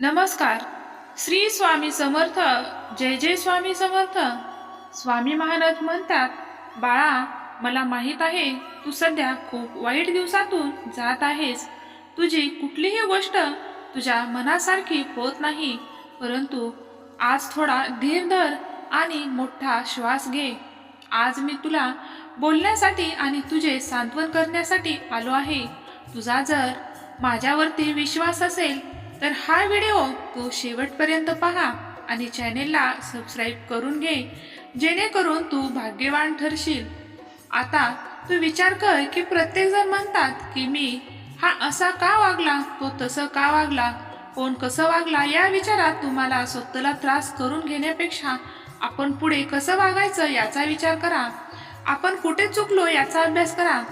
नमस्कार. श्री स्वामी समर्थ जय जय स्वामी समर्थ. स्वामी महाराज म्हणतात बाळा मला माहीत आहे तू सध्या खूप वाईट दिवसातून जात आहेस. तुझी कुठलीही गोष्ट तुझ्या मनासारखी होत नाही. परंतु आज थोडा धीर धर आणि मोठा श्वास घे. आज मी तुला बोलण्यासाठी आणि तुझे सांत्वन करण्यासाठी आलो आहे. तुझा जर माझ्यावरती विश्वास असेल तर हा व्हिडिओ तू शेवटपर्यंत पहा आणि चॅनेलला सबस्क्राईब करून घे जेणेकरून तू भाग्यवान ठरशील. आता तू विचार कर की प्रत्येकजण म्हणतात की मी हा असा का वागला तो तसं का वागला कोण कसं वागला या विचारात तुम्हाला स्वतःला त्रास करून घेण्यापेक्षा आपण पुढे कसं वागायचं याचा विचार करा. आपण कुठे चुकलो याचा अभ्यास करा.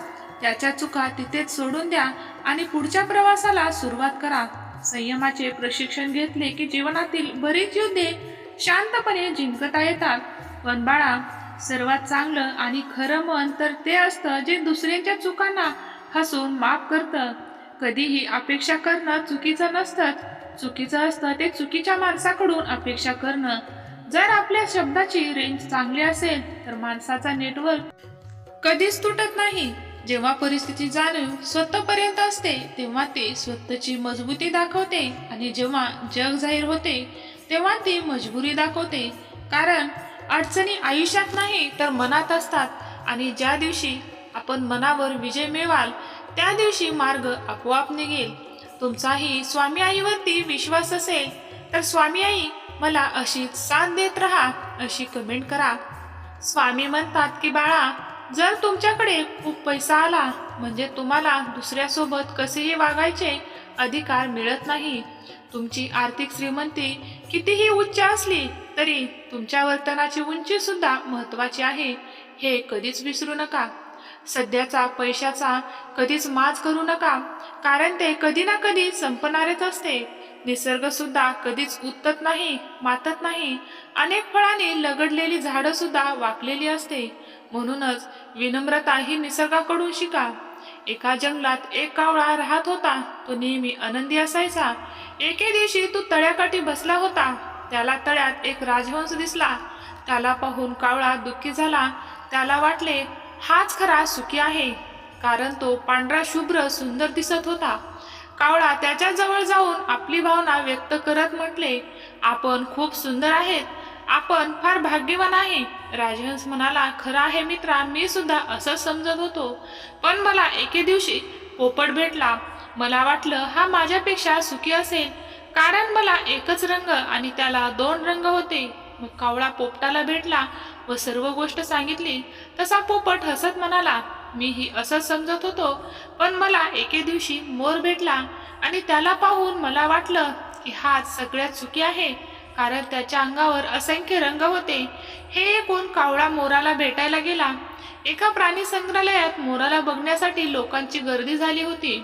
त्याच्या चुका तिथेच सोडून द्या आणि पुढच्या प्रवासाला सुरुवात करा. संयमाचे प्रशिक्षण घेतले की जीवनातील बरीच युद्धे शांतपणे जिंकता येतात. पण बाळा सर्वात चांगलं आणि खरं मन तर ते असतं जे दुसऱ्यांच्या चुकांना हसून माफ करतं. कधीही अपेक्षा करणं चुकीचं नसतं. चुकीचं असतं ते चुकीच्या माणसाकडून अपेक्षा करणं. जर आपल्या शब्दाची रेंज चांगली असेल तर माणसाचा नेटवर्क कधीच तुटत नाही. जेव्हा परिस्थिती जाणीव स्वतःपर्यंत असते तेव्हा ते स्वतःची मजबूती दाखवते आणि जेव्हा जग जाहीर होते तेव्हा ती मजबुरी दाखवते. कारण अडचणी आयुष्यात नाही तर मनात असतात. आणि ज्या दिवशी आपण मनावर विजय मिळवाल त्या दिवशी मार्ग आपोआप निघेल. तुमचाही स्वामी आईवरती विश्वास असेल तर स्वामी आई मला अशीच साथ देत राहा अशी कमेंट करा. स्वामी म्हणतात की बाळा जर तुमच्याकडे खूप पैसा आला म्हणजे तुम्हाला दुसऱ्यासोबत कसेही वागायचे अधिकार मिळत नाही. तुमची आर्थिक श्रीमंती कितीही उच्च असली तरी तुमच्या वर्तनाची उंची सुद्धा महत्वाची आहे हे कधीच विसरू नका. सध्याचा पैशाचा कधीच माज करू नका कारण ते कधी ना कधी संपणारेच असते. निसर्ग सुद्धा कधीच उत्तत नाही मातत नाही. अनेक फळांनी लगडलेली झाडं सुद्धा वाकलेली असते. म्हणूनच विनम्रता ही निसर्गाकडून शिका. एका जंगलात एक कावळा राहत होता तो नेहमी आनंदी असायचा. एके दिवशी तो तळ्याकाठी बसला होता. त्याला तळ्यात एक राजहंस दिसला. त्याला पाहून कावळा दुःखी झाला. त्याला वाटले हाच खरा सुखी आहे. कारण तो पांढरा शुभ्र सुंदर दिसत होता. कावळा त्याच्याजवळ जाऊन आपली भावना व्यक्त करत म्हटले आपण खूप सुंदर आहेत. आपण फार भाग्यवान आहे. राजहंस म्हणाला खरं आहे मित्रा मी सुद्धा असंच समजत होतो. पण मला एके दिवशी पोपट भेटला. मला वाटलं हा माझ्यापेक्षा सुखी असेल. कारण मला एकच रंग आणि त्याला दोन रंग होते. मग कावळा पोपटाला भेटला व सर्व गोष्ट सांगितली. तसा पोपट हसत म्हणाला मीही असंच समजत होतो. पण मला एके दिवशी मोर भेटला आणि त्याला पाहून मला वाटलं की हा सगळ्यात सुखी आहे कारण त्याच्या अंगावर असंख्य रंग होते. हे ऐकून कावळा मोराला भेटायला गेला. एका प्राणी संग्रहालयात मोराला बघण्यासाठी लोकांची गर्दी झाली होती.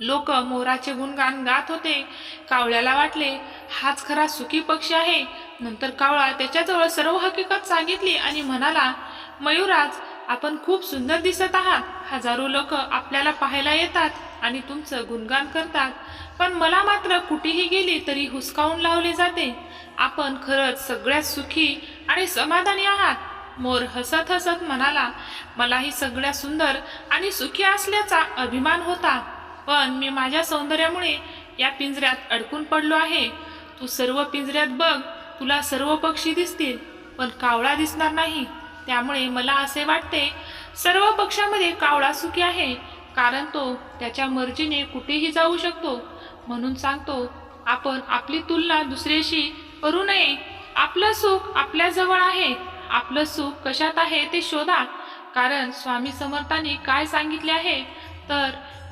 लोक मोराचे गुणगान गात होते. कावळ्याला वाटले हाच खरा सुखी पक्षी आहे. नंतर कावळा त्याच्याजवळ सर्व हकीकत सांगितली आणि म्हणाला मयुराज आपण खूप सुंदर दिसत आहात. हजारो लोक आपल्याला पाहायला येतात आणि तुमचं गुणगान करतात. पण मला मात्र कुठेही गेली तरी हुसकावून लावले जाते. आपण खरंच सगळ्यात सुखी आणि समाधानी आहात. मोर हसत हसत म्हणाला मलाही सगळ्यात सुंदर आणि सुखी असल्याचा अभिमान होता. पण मी माझ्या सौंदर्यामुळे या पिंजऱ्यात अडकून पडलो आहे. तू सर्व पिंजऱ्यात बघ तुला सर्व पक्षी दिसतील. पण कावळा दिसणार नाही. त्यामुळे मला असे वाटते सर्व पक्षामध्ये कावळा सुखी आहे कारण तो त्याच्या मर्जीने कुठेही जाऊ शकतो. म्हणून सांगतो आपण आपली तुलना दुसऱ्याशी करू नये. आपलं सुख आपल्याजवळ आहे. आपलं सुख कशात आहे ते शोधा. कारण स्वामी समर्थांनी काय सांगितले आहे? तर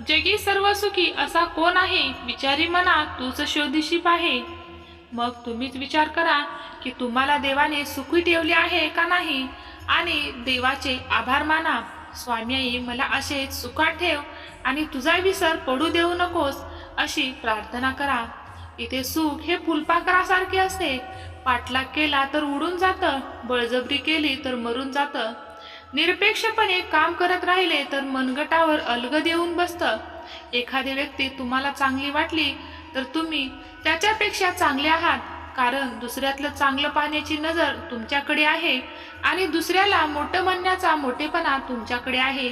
जगी सर्व सुखी असा कोण आहे? विचारी मना तूच शोधिशी आहे मग तुम्हीच विचार करा की तुम्हाला देवाने सुखी ठेवले आहे का नाही? आणि देवाचे आभार माना. स्वामी आई मला असे सुखात ठेव आणि तुझा विसर पडू देऊ नकोस अशी प्रार्थना करा. इथे सुख हे फुलपाखरासारखे असते. पाठलाग केला तर उडून जातं बळजबरी केली तर मरून जातं. निरपेक्षपणे काम करत राहिले तर मनगटावर अलगद येऊन बसतं. एखादी व्यक्ती तुम्हाला चांगली वाटली तर तुम्ही त्याच्यापेक्षा चांगले आहात. कारण दुसऱ्यातलं चांगलं पाहण्याची नजर तुमच्याकडे आहे आणि दुसऱ्याला मोठं म्हणण्याचा मोठेपणा तुमच्याकडे आहे.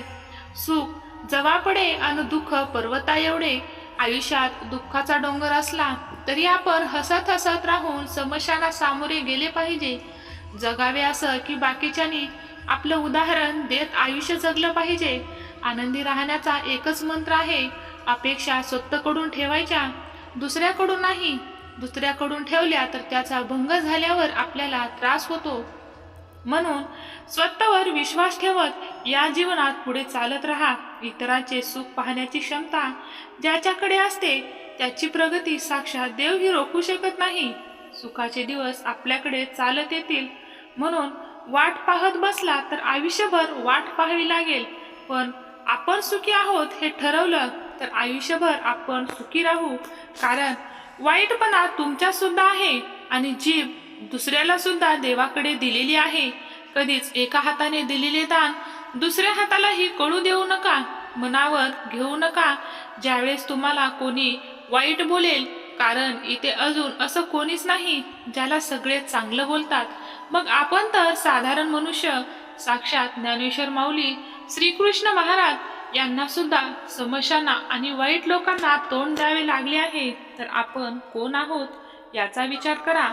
सुख जवापडे आणि दुःख पर्वता एवढे. आयुष्यात दुःखाचा डोंगर असला तरी आपण हसत हसत राहून समस्यांना सामोरे गेले पाहिजे. जगावे असं की बाकीच्यांनी आपलं उदाहरण देत आयुष्य जगलं पाहिजे. आनंदी राहण्याचा एकच मंत्र आहे अपेक्षा स्वतःकडून ठेवायच्या दुसऱ्याकडून नाही. दुसऱ्याकडून ठेवल्या तर त्याचा भंग झाल्यावर आपल्याला त्रास होतो. म्हणून स्वतःवर विश्वास ठेवत या जीवनात पुढे चालत राहा. इतरांचे सुख पाहण्याची क्षमता ज्याच्याकडे असते त्याची प्रगती साक्षात देवही रोखू शकत नाही. सुखाचे दिवस आपल्याकडे चालत येतील. म्हणून वाट पाहत बसला तर आयुष्यभर वाट पाहावी लागेल. पण आपण सुखी आहोत हे ठरवलं तर आयुष्यभर आपण सुखी राहू. कारण वाईटपणा तुमच्या सुद्धा आहे आणि जीभ दुसऱ्याला सुद्धा देवाकडे दिलेली आहे. कधीच एका हाताने दिलेले दान दुसऱ्या हातालाही कळू देऊ नका मनावर घेऊ नका. ज्यावेळेस तुम्हाला कोणी वाईट बोलेल कारण इथे अजून असं कोणीच नाही ज्याला सगळे चांगलं बोलतात. मग आपण तर साधारण मनुष्य साक्षात ज्ञानेश्वर माऊली श्रीकृष्ण महाराज यांना सुद्धा समस्यांना आणि वाईट लोकांना तोंड द्यावे लागले आहे तर आपण कोण आहोत याचा विचार करा.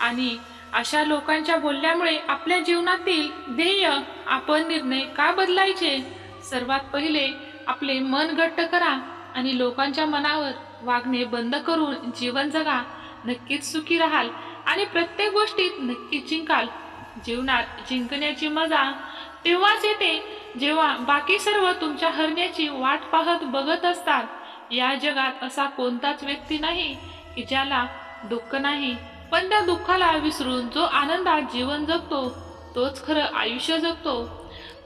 आणि अशा लोकांच्या बोलल्यामुळे आपल्या जीवनातील ध्येय आपण निर्णय का बदलायचे? सर्वात पहिले आपले मन घट्ट करा आणि लोकांच्या मनावर वागणे बंद करून जीवन जगा. नक्कीच सुखी राहाल आणि प्रत्येक गोष्टीत नक्कीच जिंकाल. जीवनात जिंकण्याची मजा तेव्हाच येते जेव्हा बाकी सर्व तुमच्या हरण्याची वाट पाहत बघत असतात या जगात असा कोणताच व्यक्ती नाही की ज्याला दुःख नाही पण त्या दुःखाला विसरून जो आनंदात जीवन जगतो तोच खरं आयुष्य जगतो.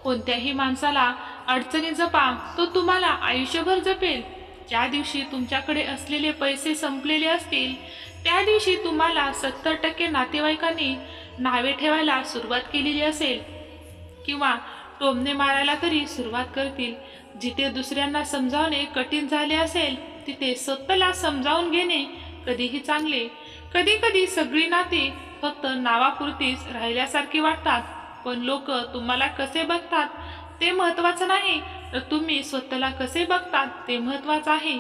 कोणत्याही माणसाला अडचणी जपा तो तुम्हाला आयुष्यभर जपेल. ज्या दिवशी तुमच्याकडे असलेले पैसे संपलेले असतील त्या दिवशी तुम्हाला सत्तर टक्के नातेवाईकांनी नावे ठेवायला सुरुवात केलेली असेल. किंवा टोमणे मारायला तरी सुरुवात करतील. जिथे दुसऱ्यांना समजावणे कठीण झाले असेल तिथे स्वतःला समजावून घेणे कधीही चांगले. कधी कधी सगळी नाते फक्त नावापुरतीच राहिल्यासारखी वाटतात. पण लोक तुम्हाला कसे बघतात ते महत्वाचं नाही तर तुम्ही स्वतःला कसे बघतात ते महत्वाचं आहे.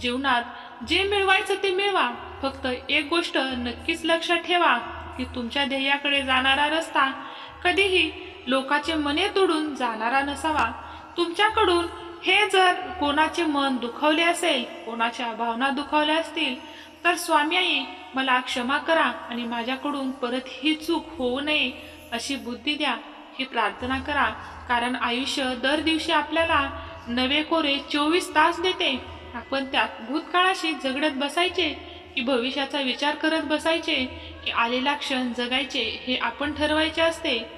जीवनात जे मिळवायचं ते मिळवा. फक्त एक गोष्ट नक्कीच लक्षात ठेवा की तुमच्या ध्येयाकडे जाणारा रस्ता कधीही लोकाचे मने तोडून जाणारा नसावा. तुमच्याकडून हे जर कोणाचे मन दुखावले असेल कोणाच्या भावना दुखावल्या असतील तर स्वामी आई मला क्षमा करा आणि माझ्याकडून परत ही चूक होऊ नये अशी बुद्धी द्या. ही प्रार्थना करा. कारण आयुष्य दर दिवशी आपल्याला नवे कोरे चोवीस तास देते. आपण त्यात भूतकाळाशी झगडत बसायचे की भविष्याचा विचार करत बसायचे की आलेला क्षण जगायचे हे आपण ठरवायचे असते.